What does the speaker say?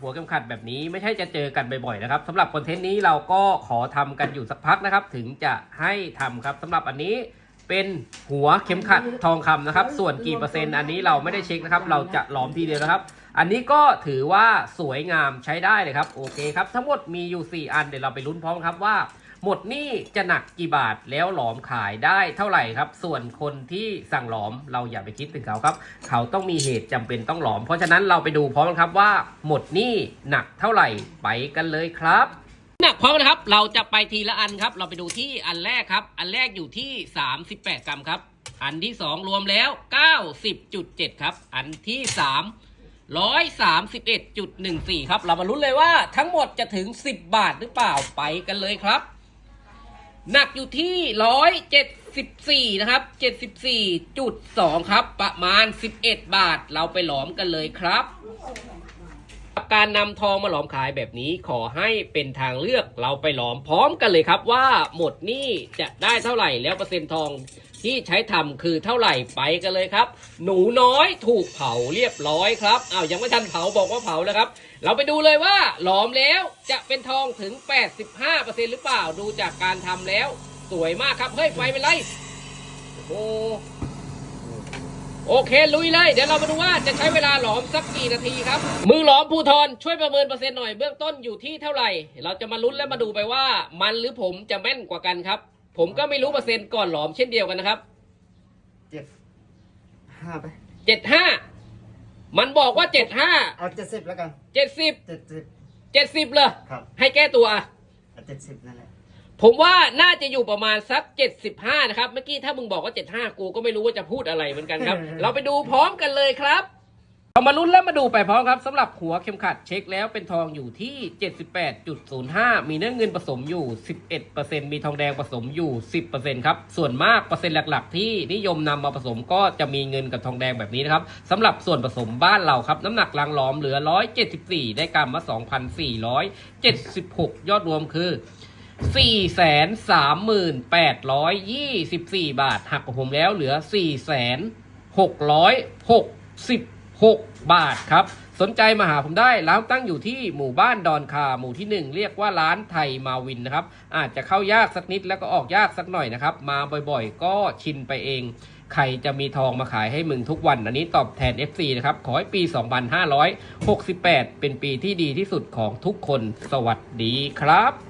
หัวเข็มขัดแบบนี้ไม่ใช่จะเจอกันบ่อยๆนะครับสำหรับคอนเทนต์นี้เราก็ขอทำกันอยู่สักพักนะครับ ถึงจะให้ทำครับสำหรับอันนี้เป็นหัวเข็มขัดทองคำนะครับ ส่วนกี่เปอร์เซ็นต์อันนี้เราไม่ได้เช็คนะครับ เราจะหลอมทีเดียวนะครับ อันนี้ก็ถือว่าสวยงามใช้ได้เลยครับโอเคครับ ทั้งหมดมีอยู่ 4 อันเดี๋ยวเราไปลุ้นพร้อมครับว่า หมดนี่จะหนักกี่บาทแล้วหลอมขายได้เท่าไหร่ครับ ส่วนคนที่สั่งหลอมเราอย่าไปคิดถึงเขาครับ เขาต้องมีเหตุจำเป็นต้องหลอม เพราะฉะนั้นเราไปดูพร้อมกันครับว่าหมดนี่หนักเท่าไหร่ไปกันเลยครับหนักพร้อมนะครับ เราจะไปทีละอันครับ เราไปดูที่อันแรกครับ อันแรกอยู่ที่ 38 กรัมครับ อันที่ 2 รวมแล้ว 90.7 ครับ อันที่ 3 131.14 ครับ เรามาลุ้นเลยว่าทั้งหมดจะถึง 10 บาทหรือเปล่าไปกันเลยครับ หนักอยู่ที่ร้อยเจ็ดสิบสี่นะครับเจ็ดสิบสี่จุดสองครับ ประมาณสิบเอ็ดบาท เราไปหลอมกันเลยครับ การนำทองมาหลอมขายแบบนี้ขอให้เป็นทางเลือกเราไปหลอมพร้อมกันเลยครับว่าหมดนี่จะได้เท่าไหร่แล้วเปอร์เซ็นต์ทอง ที่ใช้ทำคือเท่าไหร่ไปกันเลยครับ หนูน้อยถูกเผาเรียบร้อยครับอ้าวยังไม่ทันเผาบอกว่าเผาแล้วครับ เราไปดูเลยว่าหลอมแล้วจะเป็นทองถึง 85%หรือเปล่าดูจากการทำแล้ว สวยมากครับ เฮ้ยไฟเป็นไรโอ้โหโอเค ลุยเลย เดี๋ยวเรามาดูว่าจะใช้เวลาหลอมสักกี่นาทีครับ มือหลอมภูทรช่วยประเมินเปอร์เซ็นต์หน่อยเบื้องต้นอยู่ที่เท่าไหร่ เราจะมาลุ้นและมาดูไปว่า มันหรือผมจะแม่นกว่ากันครับ ผมก็ไม่รู้เปอร์เซ็นต์ก่อนหลอมเช่นเดียวกันนะครับเจ็ดห้าไปเจ็ดห้ามันบอกว่าเจ็ดห้าเอาเจ็ดสิบแล้วกันเจ็ดสิบเจ็ดสิบเจ็ดสิบเลยครับให้แก้ตัวอะเอาเจ็ดสิบนั่นแหละผมว่าน่าจะอยู่ประมาณสัก75นะครับ เมื่อกี้ถ้ามึงบอกว่า75กูก็ไม่รู้ว่าจะพูดอะไรเหมือนกันครับ เราไปดูพร้อมกันเลยครับ เรามาลุ้นแล้วมาดูไปพร้อมครับสำหรับหัวเข็มขัดเช็คแล้วเป็นทองอยู่ที่ 78.05 มีเนื้อเงินผสมอยู่ 11%มีทองแดงผสมอยู่ 10%ครับ ส่วนมากเปอร์เซ็นต์หลักๆ ที่นิยมนำมาผสมก็จะมีเงินกับทองแดงแบบนี้นะครับสำหรับส่วนผสมบ้านเราครับน้ำหนักลังหลอมเหลือ 174 ได้กรัมมา2,476 ยอดรวมคือสี่แสนสามหมื่นแปดร้อยยี่สิบสี่บาท หักผมแล้วเหลือสี่แสนหกร้อยหกสิบ หกบาทครับ สนใจมาหาผมได้ ร้านตั้งอยู่ที่หมู่บ้านดอนคาหมู่ที่หนึ่งเรียกว่าร้านไทยมาวินนะครับ อาจจะเข้ายากสักนิดแล้วก็ออกยากสักหน่อยนะครับ มาบ่อยๆ ก็ชินไปเอง ใครจะมีทองมาขายให้มึงทุกวัน อันนี้ตอบแทน FC นะครับ ขอให้ปี 2568 เป็นปีที่ดีที่สุดของทุกคน สวัสดีครับ